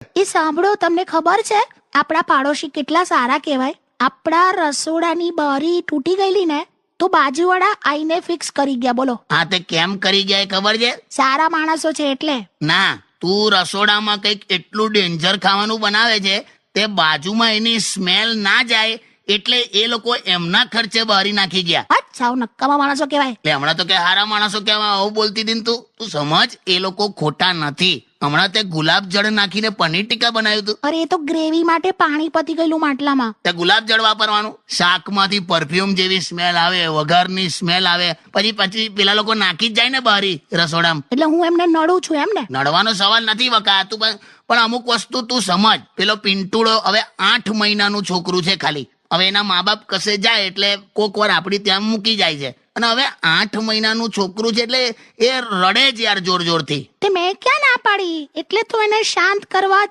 એ સાંભળો તમને ખબર છે? આપણા પાડોશી કેટલા સારા કહેવાય. આપણા રસોડાની બારી તૂટી ગયેલી ને તો બાજુવાળા આઈને ફિક્સ કરી ગયા. બોલો. હા તે કેમ કરી ગયા એ ખબર છે? સારા માણસો છે એટલે. ના તું રસોડામાં કંઈક એટલું ડેન્જર ખાવાનું બનાવે છે તે બાજુમાં એની સ્મેલ ના જાય એટલે એ લોકો એમના ખર્ચે બહારી નાખી ગયા. સાવ નક્કામાં માણસો કહેવાય. એટલે હમણાં તો કે હારા માણસો કેવા આવું બોલતી દીન તું. તું સમજ એ લોકો ખોટા નથી. હમણાં તે ગુલાબ જળ નાખીને પનીર ટીકા બનાવ્યું હતું. અરે એ તો ગ્રેવી માટે પાણી પતી ગયેલું માટલામાં. તે ગુલાબ જળ વાપરવાનું. શાકમાંથી પરફ્યુમ જેવી સ્મેલ આવે વઘારની સ્મેલ આવે. પછી પછી પેલા લોકો નાખી જ જાય ને બહારી રસોડામાં. એટલે હું એમને નડું છું એમ ને નડવાનો સવાલ નથી વકા તું પણ પણ અમુક વસ્તુ તું સમજ. પેલો પિન્ટુડો હવે આઠ મહિનાનું છોકરું છે ખાલી. હવે એના મા બાપ કસે જાય એટલે કોક વાર આપડી ત્યાં મૂકી જાય છે. અને હવે આઠ મહિનાનું છોકરું છે એટલે એ રડે જ યાર જોર જોરથી તે મેં ક્યાં ના પાડી? એટલે તો એને શાંત કરવા